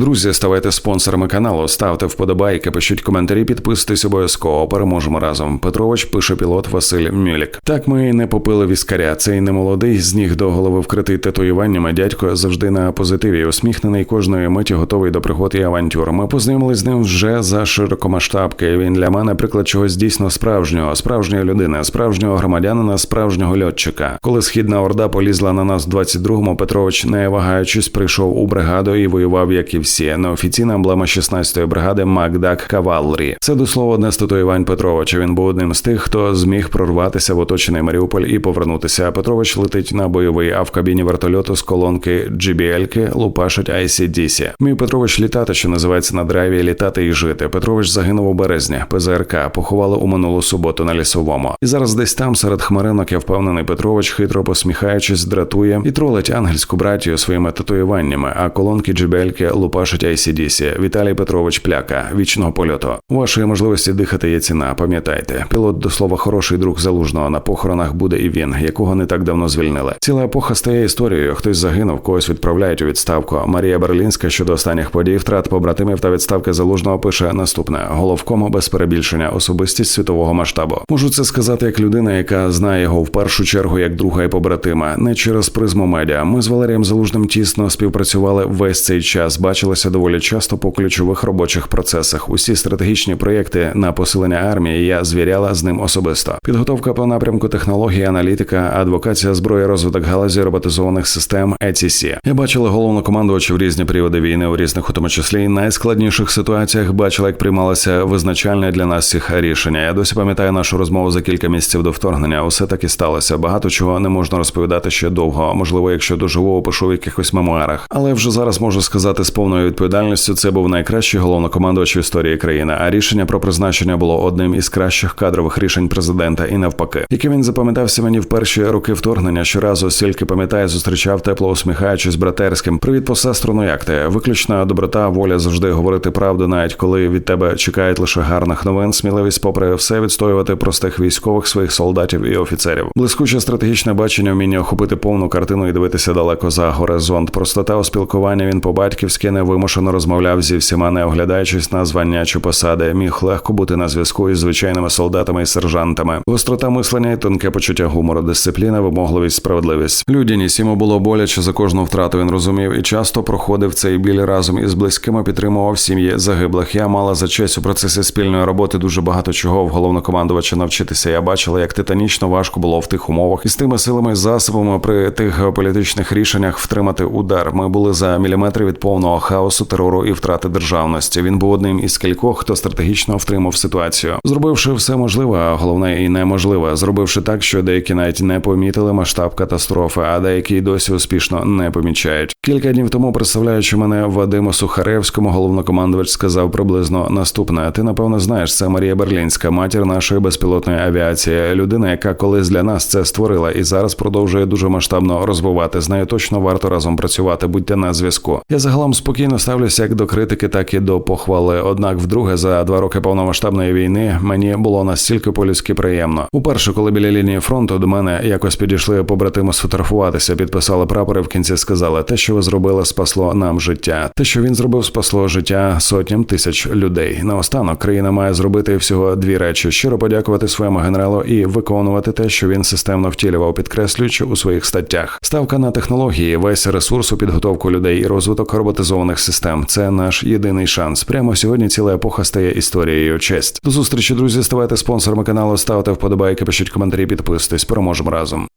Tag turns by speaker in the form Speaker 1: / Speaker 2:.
Speaker 1: Друзі, ставайте спонсорами каналу, ставте вподобайки, пишіть коментарі, підписуйтесь обов'язково. Переможемо разом. Петрович пише пілот Василь Мюлік. Так ми і не попили віскаря. Цей немолодий з ніг до голови вкритий татуюваннями. Дядько завжди на позитиві, усміхнений кожної миті, готовий до пригод і авантюр. Ми познайомились з ним вже за широкомасштабки. Він для мене приклад чогось дійсно справжнього, справжньої людини, справжнього громадянина, справжнього льотчика. Коли східна орда полізла на нас в 22-му, Петрович, не вагаючись, прийшов у бригаду і воював, як і всі. Неофіційна емблема 16-ї бригади Макдак Кавалрі. Це до слова одне з татуювань Петровича. Він був одним з тих, хто зміг прорватися в оточений Маріуполь і повернутися. Петрович летить на бойовий, а в кабіні вертольоту з колонки GBL-ки лупашить ICDC. Мій Петрович літати, що називається на драйві, літати і жити. Петрович загинув у березні. ПЗРК поховали у минулу суботу на лісовому. І зараз десь там, серед хмаринок, я впевнений, Петрович, хитро посміхаючись, дратує і тролить ангельську братію своїми татуюваннями. А колонки GBL-ки лупашить ICDC. Віталій Петрович Пляка, вічного польоту. Вашої можливості дихати є ціна. Пам'ятайте, пілот до слова хороший друг залужного на похоронах буде і він, якого не так давно звільнили. Ціла епоха стає історією. Хтось загинув, когось відправляють у відставку. Марія Берлінська щодо останніх подій, втрат побратимів та відставки залужного пише наступне: головкому без перебільшення, особистість світового масштабу. Можу це сказати як людина, яка знає його в першу чергу як друга і побратима, не через призму медіа. Ми з Валерієм Залужним тісно співпрацювали весь цей час. Бачилися доволі часто по ключових робочих процесах. Усі стратегічні проєкти на посилення армії я звіряла з ним особисто. Підготовка по напрямку технології, аналітика, адвокація зброї, розвиток галузі роботизованих систем ETC. Я бачила головнокомандувачів різні періоди війни у різних, у тому числі найскладніших ситуаціях. Бачила, як приймалося визначальне для нас всіх рішення. Я досі пам'ятаю нашу розмову за кілька місяців до вторгнення. Усе так і сталося. Багато чого не можна розповідати ще довго. Можливо, якщо доживу, опишу в якихось мемуарах. Але вже зараз можу сказати з повною відповідальністю, це був найкращий головнокомандувач в історії країни. А рішення про призначення було одним із кращих кадрових рішень президента і навпаки, яке він запам'ятався мені в перші роки вторгнення. Щоразу стільки пам'ятає, зустрічав тепло усміхаючись братерським. Привіт, посестру, ну як ти? Виключна доброта, воля завжди говорити правду, навіть коли від тебе чекають лише гарних новин, сміливість, попри все відстоювати простих військових своїх солдатів і офіцерів. Блискуче стратегічне бачення, вміння охопити повну картину і дивитися далеко за горизонт. Простота у спілкуванні він по-батьківськи невимушено розмовляв зі всіма, не оглядаючись на звання чи посади. Міг легко бути на зв'язку із звичайними солдатами і сержантами. Гострота мислення і тонке почуття гумору, дисципліна, вимогливість, справедливість. Людяність йому було боляче за кожну втрату. Він розумів і часто проходив цей біль разом із близькими, підтримував сім'ї загиблих. Я мала за честь у процесі спільної роботи дуже багато чого в головнокомандувача навчитися. Я бачила, як титанічно важко було в тих умовах і з тими силами і засобами при тих геополітичних рішеннях втримати удар. Ми були за міліметри від повного хаосу, терору і втрати державності. Він був одним із кількох, хто стратегічно втримав ситуацію, зробивши все можливе, а головне і неможливе, зробивши так, що деякі навіть не помітили масштаб катастрофи, а деякі досі успішно не помічають. Кілька днів тому, представляючи мене Вадиму Сухаревському, головнокомандувач сказав приблизно наступне: ти напевно знаєш, це Марія Берлінська, матір нашої безпілотної авіації, людина, яка колись для нас це створила і зараз продовжує дуже масштабно розвивати. З нею точно варто разом працювати. Будьте на зв'язку. Я загалом спокійно ставлюся як до критики, так і до похвали. Однак, вдруге, за два роки повномасштабної війни мені було настільки по-людськи приємно. Уперше, коли біля лінії фронту до мене якось підійшли побратими сфотографуватися, підписали прапори. В кінці сказали, те, що ви зробили, спасло нам життя. Те, що він зробив, спасло життя сотням тисяч людей. Наостанок країна має зробити всього дві речі: щиро подякувати своєму генералу і виконувати те, що він системно втілював, підкреслюючи у своїх статтях. Ставка на технології, весь ресурс у підготовку людей і розвиток роботизованих систем це наш єдиний шанс. Прямо сьогодні ціла епоха стає історією. Честь до зустрічі, друзі. Ставайте спонсорами каналу, ставте вподобайки, пишіть коментарі, підписуйтесь. Переможемо разом.